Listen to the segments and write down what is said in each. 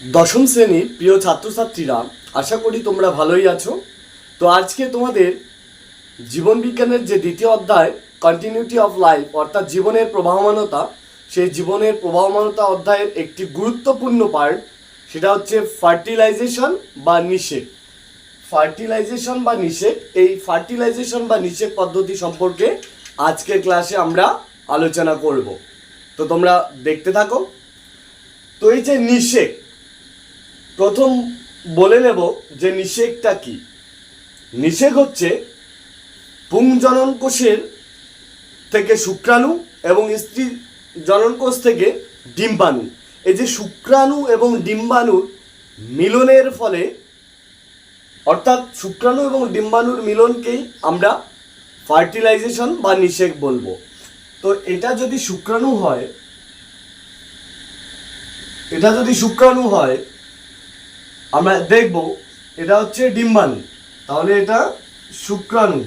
দশম শ্রেণির প্রিয় ছাত্রছাত্রীরা, আশা করি তোমরা ভালোই আছো। তো আজকে তোমাদের জীবন বিজ্ঞানের যে দ্বিতীয় অধ্যায় কন্টিনিউটি অফ লাইফ অর্থাৎ জীবনের প্রবাহমানতা, সেই জীবনের প্রবাহমানতা অধ্যায়ের একটি গুরুত্বপূর্ণ পার্ট সেটা হচ্ছে ফার্টিলাইজেশন বা নিষেক। ফার্টিলাইজেশন বা নিষেক, এই ফার্টিলাইজেশন বা নিষেক পদ্ধতি সম্পর্কে আজকের ক্লাসে আমরা আলোচনা করব। তো তোমরা দেখতে থাকো। তো এই যে নিষেক প্রথম বলে নেব যে নিষেকটা কি। নিষেক হচ্ছে পুংজনন কোষের থেকে শুক্রাণু এবং স্ত্রী জননকোষ থেকে ডিম্বাণু। এই যে শুক্রাণু এবং ডিম্বাণুর মিলনের ফলে, অর্থাৎ শুক্রাণু এবং ডিম্বাণুর মিলনকেই আমরা ফার্টিলাইজেশন বা নিষেক বলব। তো এটা যদি শুক্রাণু হয়, এটা যদি শুক্রাণু হয় আমরা দেখব, এটা হচ্ছে ডিম্বাণু। তাহলে এটা শুক্রাণু।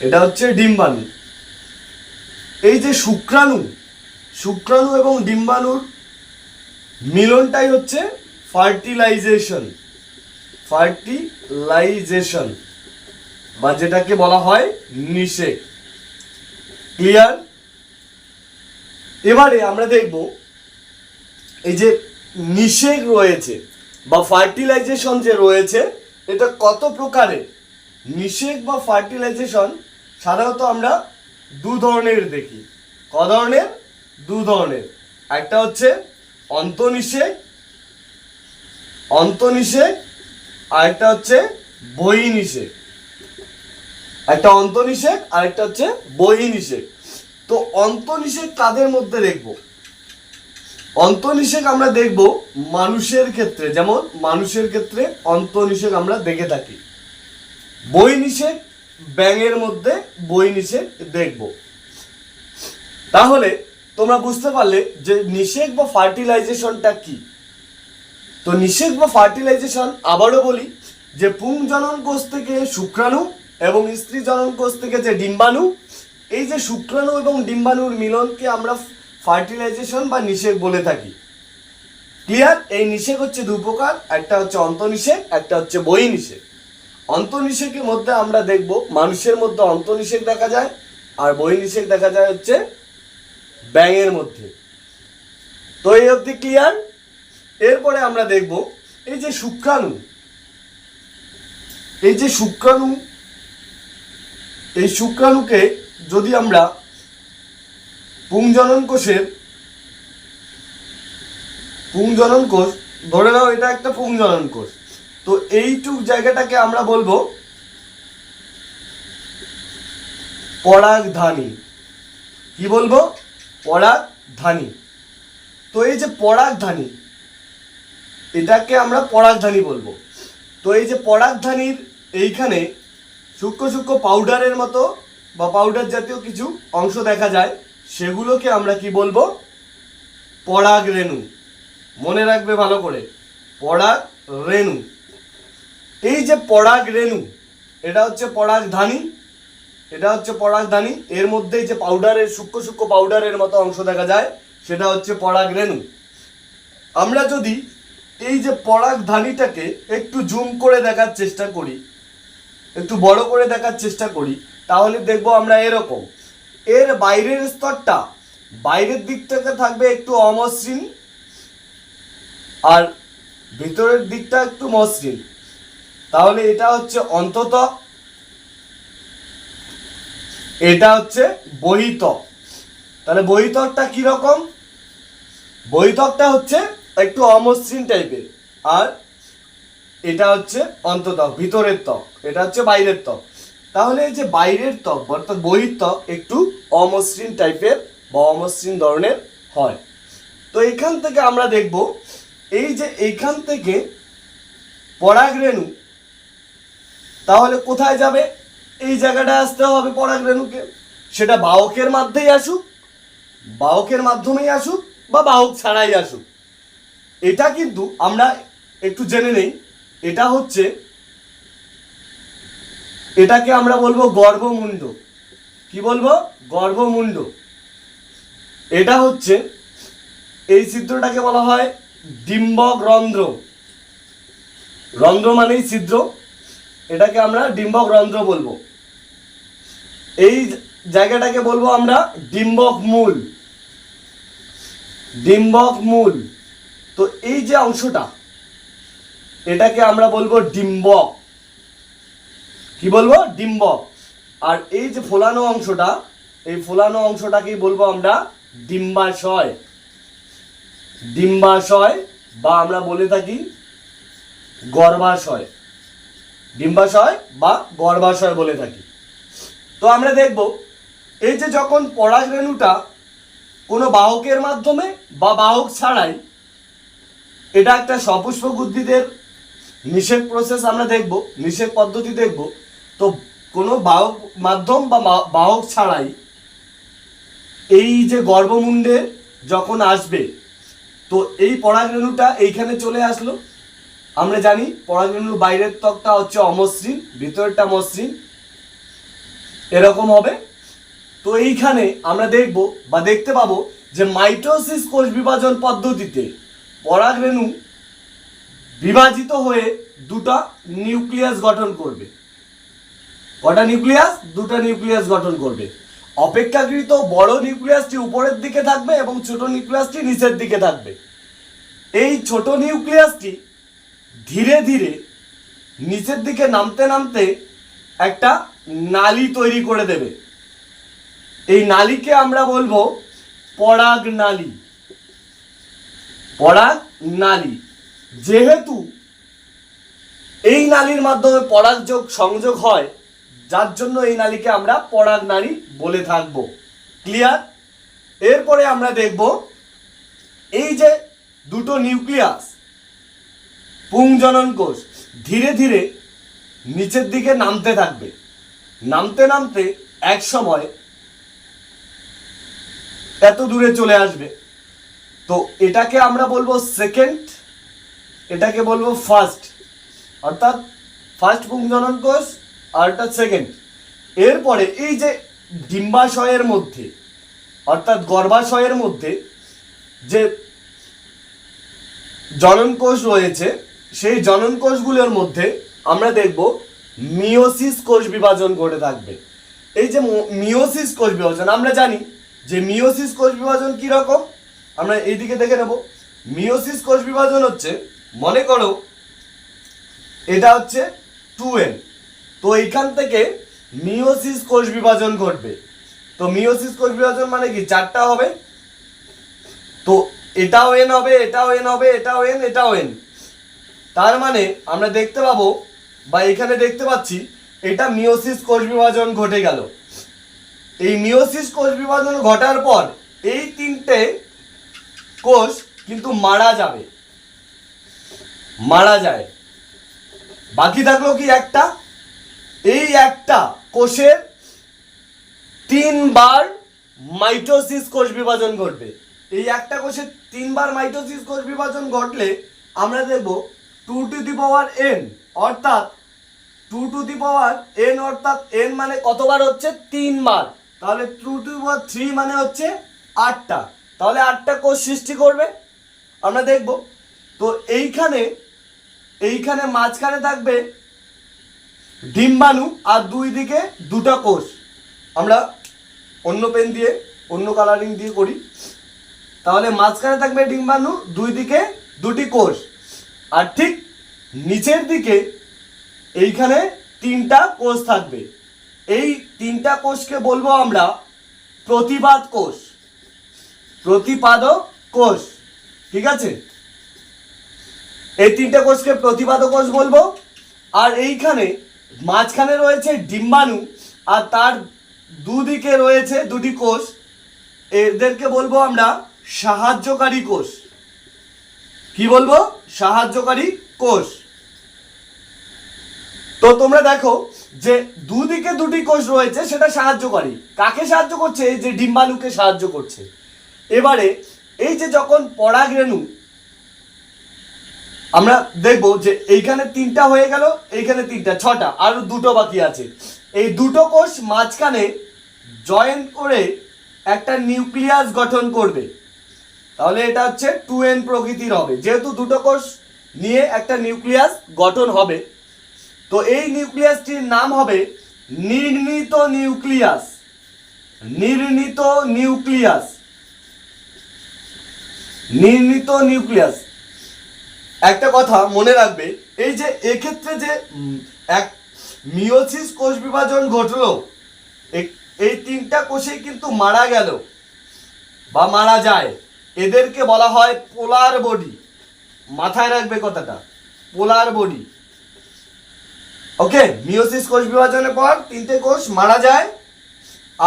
এটা হচ্ছে ডিম্বাণু। এই যে শুক্রাণু শুক্রাণু এবং ডিম্বাণুর মিলনটাই হচ্ছে ফার্টিলাইজেশন। ফার্টিলাইজেশন, বা যেটাকে বলা হয় নিষেক। ক্লিয়ার? এবারে আমরা দেখব, এই যে নিষেক রয়েছে বা ফার্টিলাইজেশন যে রয়েছে, এটা কত প্রকারের নিষেক বা ফার্টিলাইজেশন সাধারণত আমরা দু ধরনের দেখি। ক ধরনের? দু ধরনের। একটা হচ্ছে অন্তনিষেক অন্তনিষেক আর একটা হচ্ছে বহিনিষেক একটা অন্তনিষেক আর একটা হচ্ছে বহিনিষেক তো অন্তনিষেক কাদের মধ্যে দেখব? অন্তনিষেক আমরা দেখব মানুষের ক্ষেত্রে, যেমন মানুষের ক্ষেত্রে অন্তনিষেক আমরা দেখে থাকি। বই নিষেক ব্যাঙের মধ্যে বই নিষেক দেখব। তাহলে তোমরা বুঝতে পারলে যে নিষেক বা ফার্টিলাইজেশনটা কি। তো নিষেক বা ফার্টিলাইজেশন আবারও বলি যে পুং জনন কোষ থেকে শুক্রাণু এবং স্ত্রী জনন কোষ থেকে যে ডিম্বাণু, এই যে শুক্রাণু এবং ডিম্বাণুর মিলনকে আমরা ফার্টিলাইজেশন বা নিষেক বলে থাকি। ক্লিয়ার? এই নিষেক হচ্ছে দু প্রকার, একটা হচ্ছে অন্তনিষেক, একটা হচ্ছে বই নিষেক অন্তনিষেকের মধ্যে আমরা দেখব, মানুষের মধ্যে অন্তনিষেক দেখা যায়, আর বই নিষেক দেখা যায় হচ্ছে ব্যাঙের মধ্যে। তো এই অবধি ক্লিয়ার? এরপরে আমরা দেখব, এই যে শুক্রাণু, এই যে শুক্রাণু, এই শুক্রাণুকে যদি আমরা পুংজনন কোষের, পুংজনন কোষ, ধরে নাও এটা একটা পুংজনন কোষ। তো এইটুক জায়গাটাকে আমরা বলব পরাগধানী। কি বলব? পরাগধানী। তো এই যে পরাগধানী, এটাকে আমরা পরাগধানী বলব। তো এই যে পরাগধানীর এইখানে সূক্ষ্ম সূক্ষ্ম পাউডারের মতো বা পাউডার জাতীয় কিছু অংশ দেখা যায়। সেগুলোকে আমরা কি বলব? পরাগ রেণু। মনে রাখবে ভালো করে। পরাগ রেণু। এই যে পরাগ রেণু, এটা হচ্ছে পরাগ ধানী। এটা হচ্ছে পরাগ ধানী। এর মধ্যে যে পাউডারের সূক্ষ্ম সূক্ষ্ম পাউডারের মতো অংশ দেখা যায়, সেটা হচ্ছে পরাগ রেণু। আমরা যদি এই যে পরাগ ধানীটাকে একটু জুম করে দেখার চেষ্টা করি, একটু বড় করে দেখার চেষ্টা করি, তাহলে দেখব আমরা এরকম। এর বাইরের স্তরটা, বাইরের দিকটাতে থাকবে একটু অমসৃণ আর ভিতরের দিকটা একটু মসৃণ। তাহলে এটা হচ্ছে অন্তত, এটা হচ্ছে বহিতক তাহলে বহিতকটা কীরকম বহিতকটা হচ্ছে একটু অমসৃণ টাইপের আর এটা হচ্ছে অন্ততক ভিতরের ত্বক, এটা হচ্ছে বাইরের ত্বক। তাহলে এই যে বাইরের ত্বক, অর্থাৎ বহির ত্বক, একটু অমসৃণ টাইপের বা অমসৃণ ধরনের হয়। তো এখান থেকে আমরা দেখব, এই যে এইখান থেকে পরাগ রেণু তাহলে কোথায় যাবে? এই জায়গাটায় আসতে হবে পরাগ রেণুকে সেটা বাহকের মাধ্যমেই আসুক, বাহকের মাধ্যমেই আসুক বা বাহক ছাড়াই আসুক। এটা কিন্তু আমরা একটু জেনে নেই। এটা হচ্ছে এটাকে আমরা বলব গর্ভমুণ্ড। কি বলব? গর্ভমুণ্ড। এটা হচ্ছে, এই চিত্রটাকে বলা হয় ডিম্বক রন্ধ্র। রন্ধ্র মানেই ছিদ্র। এটাকে আমরা ডিম্বক রন্ধ্র বলব। এই জায়গাটাকে বলব আমরা ডিম্বক মূল। ডিম্বক মূল। তো এই যে অংশটা, এটাকে আমরা বলব ডিম্বক। কি বলব? ডিম্বক আর এই যে ফোলানো অংশটা, এই ফোলানো অংশটাকেই বলব আমরা ডিম্বাশয়। ডিম্বাশয় বা আমরা বলে থাকি গর্ভাশয়। ডিম্বাশয় বা গর্ভাশয় বলে থাকি। তো আমরা দেখব, এই যে যখন পরাগ রেণুটা কোনো বাহকের মাধ্যমে বা বাহক ছাড়াই, এটা একটা সপুষ্পক উদ্ভিদের নিষেক প্রসেস আমরা দেখব নিষেক পদ্ধতি দেখব। তো কোনো বাহক মাধ্যম বা বাহক ছাড়াই এই যে গর্ভমুণ্ডে যখন আসবে, তো এই পরাগরেণুটা এইখানে চলে আসলো। আমরা জানি পরাগরেণুর বাইরের ত্বকটা হচ্ছে অমসৃণ, ভিতরেরটা মসৃণ। এরকম হবে। তো এইখানে আমরা দেখব বা দেখতে পাবো যে মাইটোসিস কোষ বিভাজন পদ্ধতিতে পরাগরেণু বিভাজিত হয়ে দুটা নিউক্লিয়াস গঠন করবে। কটা নিউক্লিয়াস? দুটো নিউক্লিয়াস গঠন করবে। অপেক্ষাকৃত বড় নিউক্লিয়াসটি উপরের দিকে থাকবে এবং ছোট নিউক্লিয়াসটি নিচের দিকে থাকবে। এই ছোট নিউক্লিয়াসটি ধীরে ধীরে নিচের দিকে নামতে নামতে একটা নালি তৈরি করে দেবে। এই নালিকে আমরা বলব পরাগ নালী। পরাগ নালী। যেহেতু এই নালীর মাধ্যমে পরাগযোগ সংযোগ হয় যার জন্য এই নালীকে আমরা পরাগ নারী বলে থাকব। ক্লিয়ার এরপরে আমরা দেখব এই যে দুটো নিউক্লিয়াস, পুংজনন কোষ ধীরে ধীরে নিচের দিকে নামতে থাকবে। নামতে নামতে এক সময় এত দূরে চলে আসবে। তো এটাকে আমরা বলব সেকেন্ড এটাকে বলব ফার্স্ট অর্থাৎ ফার্স্ট পুংজনন কোষ আর সেকেন্ড এরপরে এই যে ডিম্বাশয়ের মধ্যে, অর্থাৎ গর্ভাশয়ের মধ্যে যে জনন কোষ রয়েছে, সেই জনন কোষগুলোর মধ্যে আমরা দেখব মিওসিস কোষ বিভাজন ঘটে থাকবে। এই যে মিওসিস কোষ বিভাজন, আমরা জানি যে মিওসিস কোষ বিভাজন কি রকম? আমরা এইদিকে দেখে নেব। মিওসিস কোষ বিভাজন হচ্ছে, মনে করো, এটা হচ্ছে টু এন তো এইখান থেকে মিওসিস কোষ বিভাজন ঘটবে। তো মিওসিস কোষ বিভাজন মানে কি? চারটা হবে। তো এটাও এন হবে, এটাও এন হবে, এটাও এন এটাও এন তার মানে আমরা দেখতে পাবো বা এখানে দেখতে পাচ্ছি এটা মিওসিস কোষ বিভাজন ঘটে গেল। এই মিওসিস কোষ বিভাজন ঘটার পর এই তিনটে কোষ কিন্তু মারা যাবে। মারা যায়। বাকি থাকল কি একটা? এই একটা কোষের তিনবার মাইটোসিস কোষ বিভাজন ঘটবে। এই একটা কোষের তিনবার মাইটোসিস কোষ বিভাজন ঘটলে আমরা দেখব two two the power N অর্থাৎ two two the power N অর্থাৎ এন মানে কতবার হচ্ছে? তিনবার। তাহলে টু টু পাওয়ার থ্রি মানে হচ্ছে আটটা। তাহলে আটটা কোষ সৃষ্টি করবে। আমরা দেখব। তো এইখানে এইখানে মাঝখানে থাকবে ডিম্বাণু আর দুই দিকে দুটো কোষ। আমরা অন্য পেন দিয়ে, অন্য কালারিং দিয়ে করি। তাহলে মাঝখানে থাকবে ডিম্বাণু দুই দিকে দুটি কোষ। আর ঠিক নিচের দিকে এইখানে তিনটা কোষ থাকবে। এই তিনটা কোষকে বলব আমরা প্রতিবাদ কোষ। প্রতিপাদক কোষ। ঠিক আছে? এই তিনটে কোষকে প্রতিপাদক কোষ বলব। আর এইখানে মাঝখানে রয়েছে ডিম্বাণু আর তার দুদিকে রয়েছে দুটি কোষ। এদেরকে বলব আমরা সাহায্যকারী কোষ। কি বলব? সাহায্যকারী কোষ। তো তোমরা দেখো যে দুদিকে দুটি কোষ রয়েছে, সেটা সাহায্যকারী। কাকে সাহায্য করছে? যে ডিম্বাণুকে সাহায্য করছে। এবারে এই যে যখন পরাগ রেণু আমরা দেখব যে এইখানে তিনটা হয়ে গেল, এইখানে তিনটা, ছটা, আর দুটো বাকি আছে। এই দুটো কোষ মাঝখানে জয়েন করে একটা নিউক্লিয়াস গঠন করবে। তাহলে এটা হচ্ছে টু এন প্রকৃতির হবে। যেহেতু দুটো কোষ নিয়ে একটা নিউক্লিয়াস গঠন হবে, তো এই নিউক্লিয়াসটির নাম হবে নির্ণীত নিউক্লিয়াস নির্ণীত নিউক্লিয়াস নির্ণীত নিউক্লিয়াস একটা কথা মনে রাখবে, এই যে এক্ষেত্রে যে এক মিওসিস কোষ বিভাজন ঘটলো এই তিনটা কোষেই কিন্তু মারা গেল বা মারা যায়। এদেরকে বলা হয় পোলার বডি। মাথায় রাখবে কথাটা, পোলার বডি। ওকে মিওসিস কোষ বিভাজনের পর তিনটে কোষ মারা যায়,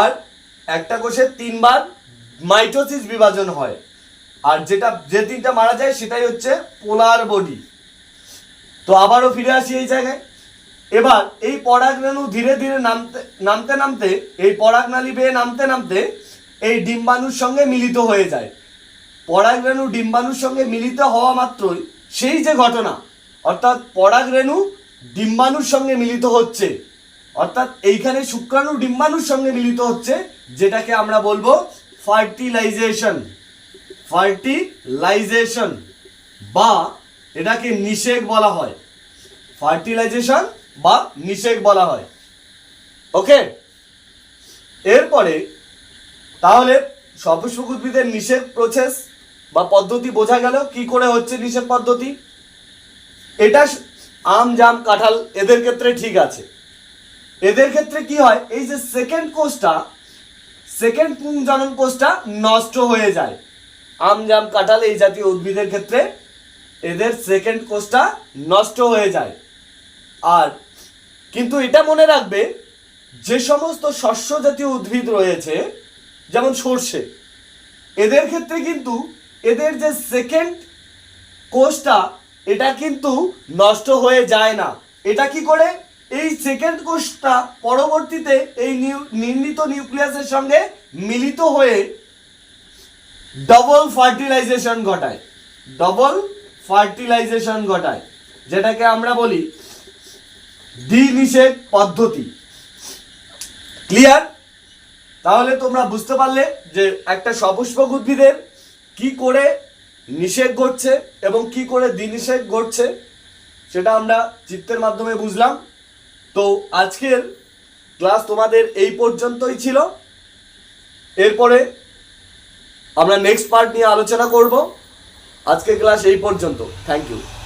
আর একটা কোষের তিনবার মাইটোসিস বিভাজন হয়। আর যেটা, যে তিনটা মারা যায় সেটাই হচ্ছে পোলার বডি। তো আবারও ফিরে আসি এই জায়গায়। এবার এই পরাগরেণু ধীরে ধীরে নামতে নামতে নামতে, এই পরাগনালী বেয়ে নামতে নামতে এই ডিম্বাণুর সঙ্গে মিলিত হয়ে যায়। পরাগরেণু ডিম্বাণুর সঙ্গে মিলিত হওয়া মাত্রই সেই যে ঘটনা, অর্থাৎ পরাগরেণু ডিম্বাণুর সঙ্গে মিলিত হচ্ছে, অর্থাৎ এইখানে শুক্রাণু ডিম্বাণুর সঙ্গে মিলিত হচ্ছে, যেটাকে আমরা বলব ফার্টিলাইজেশন। ফার্টিলাইজেশন বা এটাকে নিষেক বলা হয়। ফার্টিলাইজেশন বা নিষেক বলা হয়। ওকে? এরপরে তাহলে সপুষ্পক উদ্ভিদের নিষেক প্রসেস বা পদ্ধতি বোঝা গেল। কি করে হচ্ছে নিষেক পদ্ধতি? এটা আম, জাম, কাঁঠাল, এদের ক্ষেত্রে ঠিক আছে। এদের ক্ষেত্রে কি হয়? এই যে সেকেন্ড কোষটা সেকেন্ড পুংজনন কোষটা নষ্ট হয়ে যায়। আম জাম কাঁঠাল এই জাতীয় উদ্ভিদের ক্ষেত্রে এদের সেকেন্ড কোষটা নষ্ট হয়ে যায়। আর কিন্তু এটা মনে রাখবে, যে সমস্ত শস্য জাতীয় উদ্ভিদ রয়েছে, যেমন সর্ষে, এদের ক্ষেত্রে কিন্তু এদের যে সেকেন্ড কোষটা এটা কিন্তু নষ্ট হয়ে যায় না। এটা কি করে? এই সেকেন্ড কোষটা পরবর্তীতে এই নির্মিত নিউক্লিয়াসের সঙ্গে মিলিত হয়ে ডবল ফার্টিলাইজেশন ঘটায়। ডবল ফার্টিলাইজেশন ঘটায়। যেটাকে আমরা বলি দ্বিনিষেক পদ্ধতি। ক্লিয়ার তাহলে তোমরা বুঝতে পারলে যে একটা সপুষ্পক উদ্ভিদের কি করে নিষেধ ঘটছে এবং কি করে দ্বিনিষেক ঘটছে, সেটা আমরা চিত্রের মাধ্যমে বুঝলাম। তো আজকের ক্লাস তোমাদের এই পর্যন্তই ছিল। এরপরে আমরা নেক্সট পার্ট নিয়ে আলোচনা করব। আজকের ক্লাস এই পর্যন্ত। Thank you